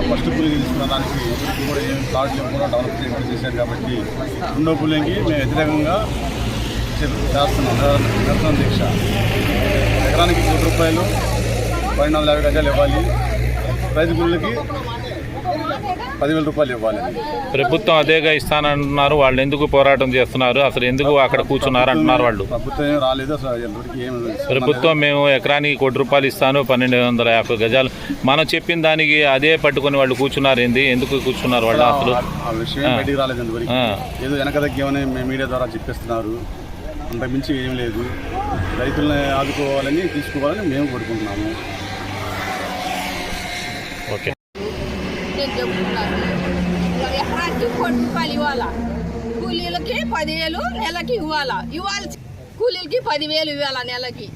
First cooling తీసుకున్న దానికి ఇప్పుడు కూడా ఏం థాట్ లేకుండా కూడా డెవలప్ చేయకుండా చేశారు కాబట్టి రెండో పులికి మేము వ్యతిరేకంగా చేస్తున్నాం. నిరసన- దీక్ష. ఎకరానికి కోటి రూపాయలు పన్నెండు వందల యాభై గజాలు ఇవ్వాలి. రైతు కూలీలకి పదివేల రూపాయలు ఇవ్వాలి. ప్రభుత్వం అదేగా ఇస్తానంటున్నారు వాళ్ళు ఎందుకు పోరాటం చేస్తున్నారు? అసలు ఎందుకు అక్కడ కూర్చున్నారు అంటున్నారు వాళ్ళు. ప్రభుత్వం రాలేదు ప్రభుత్వం మేము ఎకరానికి కోటి రూపాయలు ఇస్తాను పన్నెండు వందల యాభై గజాలు. మనం చెప్పిన దానికి అదే పట్టుకొని వాళ్ళు కూర్చున్నారు ఏంది? ఎందుకు కూర్చున్నారు వాళ్ళు అసలు? ఆ విషయం బయటికి రాలేదు. ఏదో వెనక తగ్గేమని మీ- మీడియా ద్వారా చెప్పిస్తున్నారు. అంతకు మించి ఏం లేదు. రైతుల్ని ఆదుకోవాలని తీసుకోవాలని మేము కోరుకుంటున్నాము. ఓకే. నేను చెప్తున్నాను ఎకరానికి కోటి రూపాయలు ఇవ్వాలా? కూలీలకి పదివేలు నెలకి ఇవ్వాలా? ఇవ్వాలి కూలీలకి పదివేలు ఇవ్వాలా నెలకి?